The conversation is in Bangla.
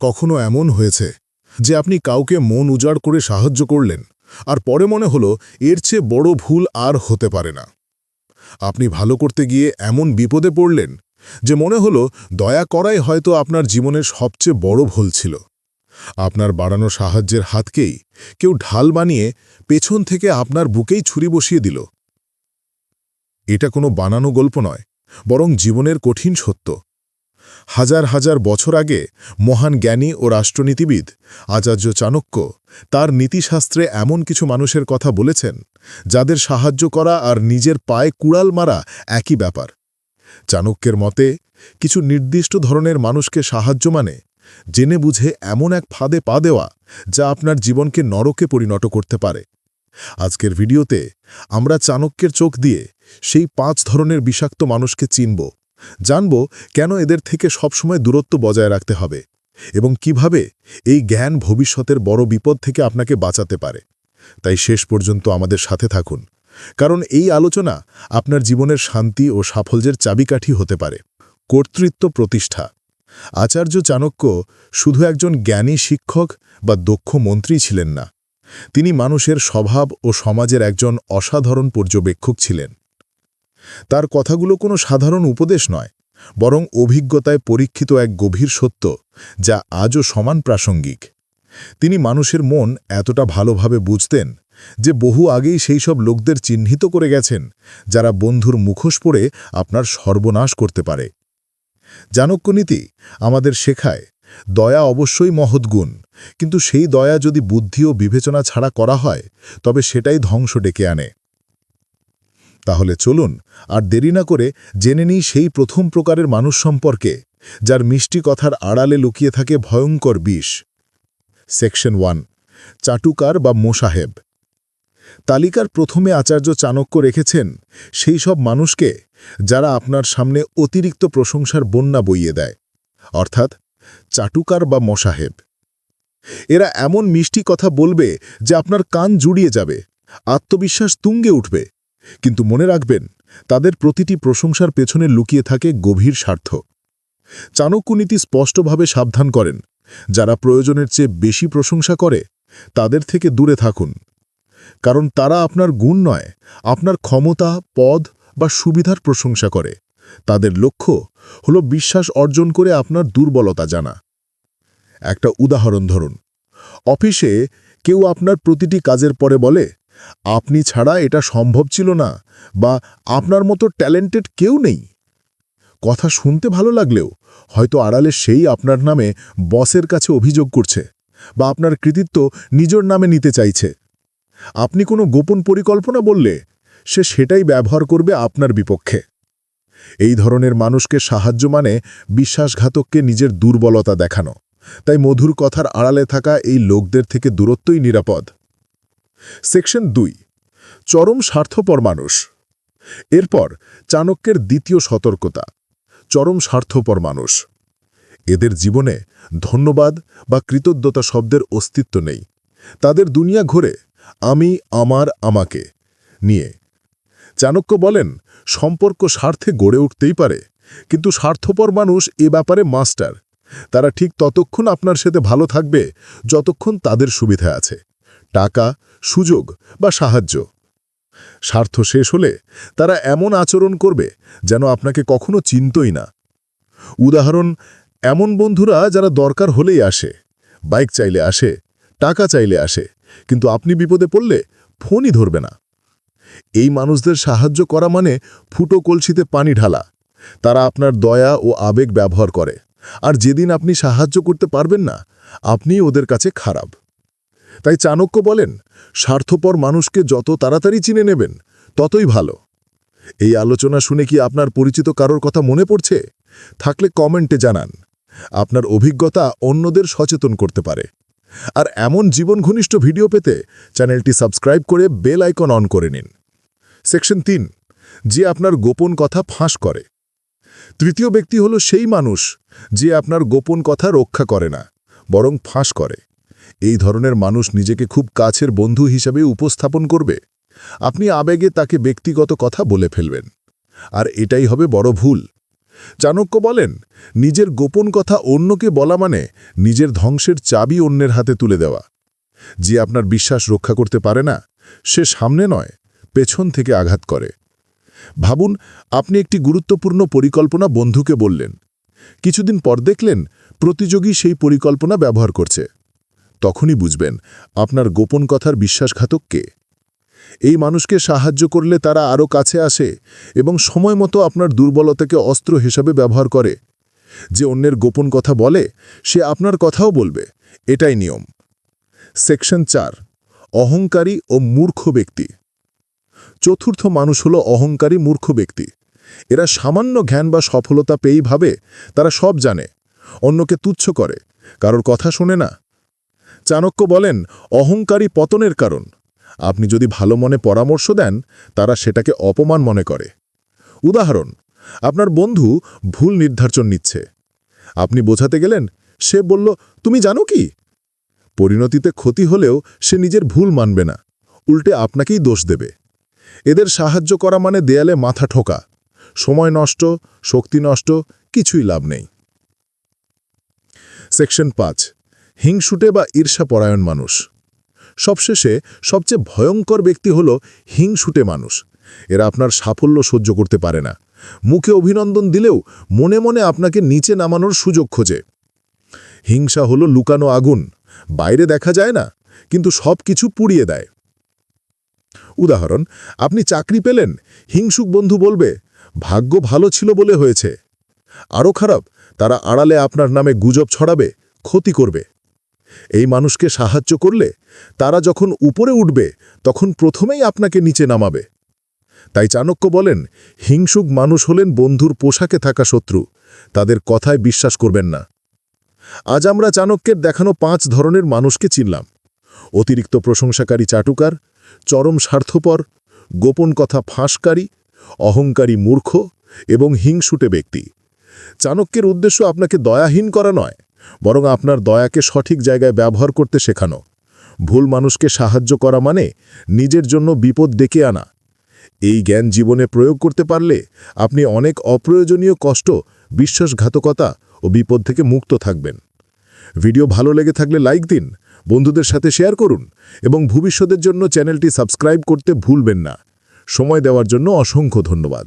কখনো এমন হয়েছে যে আপনি কাউকে মন উজাড় করে সাহায্য করলেন, আর পরে মনে হলো এর চেয়ে বড় ভুল আর হতে পারে না। আপনি ভালো করতে গিয়ে এমন বিপদে পড়লেন যে মনে হলো দয়া করাই হয়তো আপনার জীবনের সবচেয়ে বড় ভুল ছিল। আপনার বাড়ানো সাহায্যের হাতকেই কেউ ঢাল বানিয়ে পেছন থেকে আপনার বুকেই ছুরি বসিয়ে দিল। এটা কোনো বানানো গল্প নয়, বরং জীবনের কঠিন সত্য। হাজার হাজার বছর আগে মহান জ্ঞানী ও রাষ্ট্রনীতিবিদ আচার্য চাণক্য তার নীতিশাস্ত্রে এমন কিছু মানুষের কথা বলেছেন, যাদের সাহায্য করা আর নিজের পায়ে কুড়াল মারা একই ব্যাপার। চাণক্যের মতে, কিছু নির্দিষ্ট ধরনের মানুষকে সাহায্য মানে জেনে বুঝে এমন এক ফাঁদে পা দেওয়া যা আপনার জীবনকে নরকে পরিণত করতে পারে। আজকের ভিডিওতে আমরা চাণক্যের চোখ দিয়ে সেই পাঁচ ধরনের বিষাক্ত মানুষকে চিনব। জানব কেন এদের থেকে সবসময় দূরত্ব বজায় রাখতে হবে এবং কীভাবে এই জ্ঞান ভবিষ্যতের বড় বিপদ থেকে আপনাকে বাঁচাতে পারে। তাই শেষ পর্যন্ত আমাদের সাথে থাকুন, কারণ এই আলোচনা আপনার জীবনের শান্তি ও সাফল্যের চাবিকাঠি হতে পারে। কর্তৃত্ব প্রতিষ্ঠা। আচার্য চাণক্য শুধু একজন জ্ঞানী শিক্ষক বা দক্ষ মন্ত্রী ছিলেন না, তিনি মানুষের স্বভাব ও সমাজের একজন অসাধারণ পর্যবেক্ষক ছিলেন। তার কথাগুলো কোনো সাধারণ উপদেশ নয়, বরং অভিজ্ঞতায় পরীক্ষিত এক গভীর সত্য, যা আজও সমান প্রাসঙ্গিক। তিনি মানুষের মন এতটা ভালোভাবে বুঝতেন যে বহু আগেই সেই সব লোকদের চিহ্নিত করে গেছেন, যারা বন্ধুর মুখোশ পড়ে আপনার সর্বনাশ করতে পারে। জানক্যনীতি আমাদের শেখায়, দয়া অবশ্যই মহৎ গুণ, কিন্তু সেই দয়া যদি বুদ্ধি ও বিবেচনা ছাড়া করা হয়, তবে সেটাই ধ্বংস ডেকে আনে। তাহলে চলুন আর দেরি না করে জেনে নিই সেই প্রথম প্রকারের মানুষ সম্পর্কে, যার মিষ্টি কথার আড়ালে লুকিয়ে থাকে ভয়ঙ্কর বিষ। সেকশন ওয়ান, চাটুকার বা মোসাহেব। তালিকার প্রথমে আচার্য চাণক্য রেখেছেন সেই সব মানুষকে যারা আপনার সামনে অতিরিক্ত প্রশংসার বন্যা বইয়ে দেয়, অর্থাৎ চাটুকার বা মশাহেব এরা এমন মিষ্টি কথা বলবে যে আপনার কান জুড়িয়ে যাবে, আত্মবিশ্বাস তুঙ্গে উঠবে। কিন্তু মনে রাখবেন, তাদের প্রতিটি প্রশংসার পেছনে লুকিয়ে থাকে গভীর স্বার্থ। চাণক্যনীতি স্পষ্টভাবে সাবধান করেন, যারা প্রয়োজনের চেয়ে বেশি প্রশংসা করে, তাদের থেকে দূরে থাকুন। কারণ তারা আপনার গুণ নয়, আপনার ক্ষমতা, পদ বা সুবিধার প্রশংসা করে। তাদের লক্ষ্য হল বিশ্বাস অর্জন করে আপনার দুর্বলতা জানা। একটা উদাহরণ ধরুন, অফিসে কেউ আপনার প্রতিটি কাজের পরে বলে আপনি ছাড়া এটা সম্ভব ছিল না বা আপনার মতো ট্যালেন্টেড কেউ নেই। কথা শুনতে ভালো লাগলেও হয়তো আড়ালে সেই আপনার নামে বসের কাছে অভিযোগ করছে বা আপনার কৃতিত্ব নিজের নামে নিতে চাইছে। আপনি কোনো গোপন পরিকল্পনা বললে সে সেটাই ব্যবহার করবে আপনার বিপক্ষে। এই ধরনের মানুষকে সাহায্য মানে বিশ্বাসঘাতককে নিজের দুর্বলতা দেখানো। তাই মধুর কথার আড়ালে থাকা এই লোকদের থেকে দূরত্বই নিরাপদ। সেকশন দুই, চরম স্বার্থপর মানুষ। এরপর চাণক্যের দ্বিতীয় সতর্কতা, চরম স্বার্থপর মানুষ। এদের জীবনে ধন্যবাদ বা কৃতজ্ঞতা শব্দের অস্তিত্ব নেই। তাদের দুনিয়া ঘোরে আমি, আমার, আমাকে নিয়ে। চাণক্য বলেন, সম্পর্ক স্বার্থে গড়ে উঠতেই পারে, কিন্তু স্বার্থপর মানুষ এ ব্যাপারে মাস্টার। তারা ঠিক ততক্ষণ আপনার সাথে ভালো থাকবে, যতক্ষণ তাদের সুবিধা আছে। টাকা, সুযোগ বা সাহায্য। স্বার্থ শেষ হলে তারা এমন আচরণ করবে যেন আপনাকে কখনো চিনতই না। উদাহরণ, এমন বন্ধুরা যারা দরকার হলেই আসে, বাইক চাইলে আসে, টাকা চাইলে আসে, কিন্তু আপনি বিপদে পড়লে ফোনই ধরবে না। এই মানুষদের সাহায্য করা মানে ফুটো কলসিতে পানি ঢালা। তারা আপনার দয়া ও আবেগ ব্যবহার করে। আর যেদিন আপনি সাহায্য করতে পারবেন না আপনি ওদের কাছে খারাপ। তাই চাণক্য বলেন, স্বার্থপর মানুষকে যত তাড়াতাড়ি চিনে নেবেন, ততই ভালো। এই আলোচনা শুনে কি আপনার পরিচিত কারোর কথা মনে পড়ছে? থাকলে কমেন্টে জানান। আপনার অভিজ্ঞতা অন্যদের সচেতন করতে পারে। আর এমন জীবন ঘনিষ্ঠ ভিডিও পেতে চ্যানেলটি সাবস্ক্রাইব করে বেল আইকন অন করে নিন। সেকশন তিন, যে আপনার গোপন কথা ফাঁস করে। তৃতীয় ব্যক্তি হল সেই মানুষ যে আপনার গোপন কথা রক্ষা করে না, বরং ফাঁস করে। এই ধরনের মানুষ নিজেকে খুব কাছের বন্ধু হিসাবে উপস্থাপন করবে। আপনি আবেগে তাকে ব্যক্তিগত কথা বলে ফেলবেন। আর এটাই হবে বড় ভুল। চাণক্য বলেন, নিজের গোপন কথা অন্যকে বলা মানে নিজের ধ্বংসের চাবি অন্যের হাতে তুলে দেওয়া। যে আপনার বিশ্বাস রক্ষা করতে পারে না, সে সামনে নয়, পেছন থেকে আঘাত করে। ভাবুন, আপনি একটি গুরুত্বপূর্ণ পরিকল্পনা বন্ধুকে বললেন। কিছুদিন পর দেখলেন, প্রতিযোগী সেই পরিকল্পনা ব্যবহার করছে। তখনই বুঝবেন আপনার গোপন কথার বিশ্বাসঘাতক কে। এই মানুষকে সাহায্য করলে তারা আরও কাছে আসে এবং সময় মতো আপনার দুর্বলতাকে অস্ত্র হিসাবে ব্যবহার করে। যে অন্যের গোপন কথা বলে, সে আপনার কথাও বলবে। এটাই নিয়ম। সেকশন চার, অহংকারী ও মূর্খ ব্যক্তি। চতুর্থ মানুষ হলো অহংকারী মূর্খ ব্যক্তি। এরা সামান্য জ্ঞান বা সফলতা পেয়েই ভাবে, তারা সব জানে, অন্যকে তুচ্ছ করে, কারোর কথা শোনে না চাণক্য বলেন, অহংকারী পতনের কারণ। আপনি যদি ভালো মনে পরামর্শ দেন, তারা সেটাকে অপমান মনে করে। উদাহরণ, আপনার বন্ধু ভুল নির্ধারণ নিচ্ছে। আপনি বোঝাতে গেলেন, সে বলল, তুমি জানো কি? পরিণতিতে ক্ষতি হলেও সে নিজের ভুল মানবে না। উল্টে আপনাকেই দোষ দেবে। এদের সাহায্য করা মানে দেয়ালে মাথা ঠোকা। সময় নষ্ট, শক্তি নষ্ট, কিছুই লাভ নেই। সেকশন পাঁচ হিংসুটে বা ঈর্ষাপরায়ণ মানুষ। সবশেষে সবচেয়ে ভয়ঙ্কর ব্যক্তি হল হিংসুটে মানুষ। এরা আপনার সাফল্য সহ্য করতে পারে না। মুখে অভিনন্দন দিলেও মনে মনে আপনাকে নিচে নামানোর সুযোগ খোঁজে। হিংসা হলো লুকানো আগুন। বাইরে দেখা যায় না, কিন্তু সব কিছু পুড়িয়ে দেয়। উদাহরণ, আপনি চাকরি পেলেন, হিংসুক বন্ধু বলবে, ভাগ্য ভালো ছিল বলে হয়েছে। আরও খারাপ, তারা আড়ালে আপনার নামে গুজব ছড়াবে, ক্ষতি করবে। এই মানুষকে সাহায্য করলে তারা যখন উপরে উঠবে, তখন প্রথমেই আপনাকে নিচে নামাবে। তাই চাণক্য বলেন, হিংসুক মানুষ হলেন বন্ধুর পোশাকে থাকা শত্রু, তাদের কথায় বিশ্বাস করবেন না। আজ আমরা চাণক্যের দেখানো পাঁচ ধরনের মানুষকে চিনলাম। অতিরিক্ত প্রশংসাকারী চাটুকার, চরম স্বার্থপর, গোপন কথা ফাঁসকারী, অহংকারী মূর্খ এবং হিংসুটে ব্যক্তি। চাণক্যের উদ্দেশ্য আপনাকে দয়াহীন করা নয়। বরং আপনার দয়াকে সঠিক জায়গায় ব্যবহার করতে শেখানো। ভুল মানুষকে সাহায্য করা মানে নিজের জন্য বিপদ ডেকে আনা। এই জ্ঞান জীবনে প্রয়োগ করতে পারলে আপনি অনেক অপ্রয়োজনীয় কষ্ট, বিশ্বাসঘাতকতা ও বিপদ থেকে মুক্ত থাকবেন। ভিডিও ভালো লেগে থাকলে লাইক দিন, বন্ধুদের সাথে শেয়ার করুন এবং ভবিষ্যতের জন্য চ্যানেলটি সাবস্ক্রাইব করতে ভুলবেন না। সময় দেওয়ার জন্য অসংখ্য ধন্যবাদ।